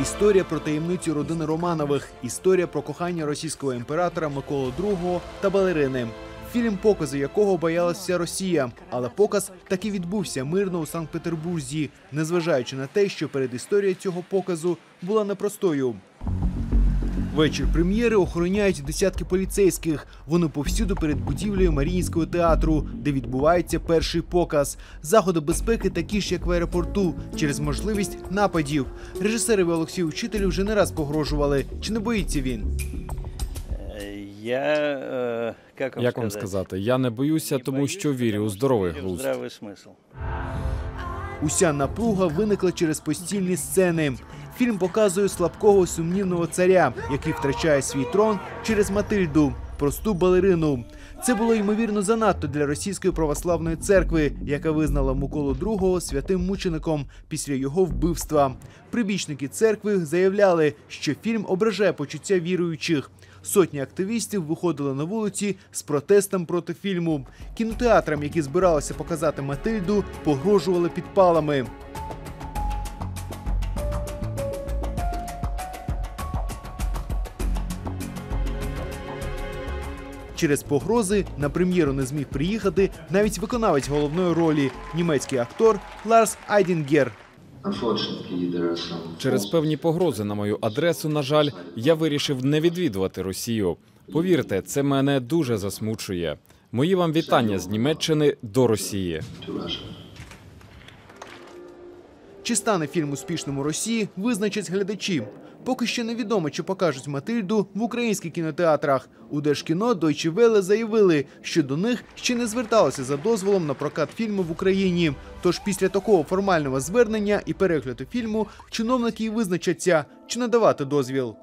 Історія про таємницю родини Романових, історія про кохання російського імператора Миколи II та балерини. Фільм, покази якого боялася Росія, але показ таки відбувся мирно у Санкт-Петербурзі, незважаючи на те, що перед історією цього показу була непростою. Вечір прем'єри охороняють десятки поліцейських. Вони повсюду перед будівлею Маріїнського театру, де відбувається перший показ. Заходи безпеки такі ж, як в аеропорту, через можливість нападів. Режисерові Олексію Вчителю вже не раз погрожували. Чи не боїться він? Е, Я, е, як вам Як вам сказати, я не боюся, тому що вірю у здоровий глузд. Уся напруга виникла через постільні сцени. Фільм показує слабкого сумнівного царя, який втрачає свій трон через Матильду, просту балерину. Це було ймовірно занадто для російської православної церкви, яка визнала Миколу II святим мучеником після його вбивства. Прибічники церкви заявляли, що фільм ображає почуття віруючих. Сотні активістів виходили на вулиці з протестом проти фільму. Кінотеатрам, які збиралися показати Матильду, погрожували підпалами. Через погрози на прем'єру не зміг приїхати навіть виконавець головної ролі німецький актор Ларс Айдінгер. Через певні погрози на мою адресу, на жаль, я вирішив не відвідувати Росію. Повірте, це мене дуже засмучує. Мої вам вітання з Німеччини до Росії. Чи стане фільм успішним у Росії, визначать глядачі. Поки що невідомо, чи покажуть Матильду в українських кінотеатрах. У Держкіно Deutsche Welle заявили, що до них ще не зверталися за дозволом на прокат фільму в Україні. Тож після такого формального звернення і перегляду фільму чиновники й визначаться, чи надавати дозвіл.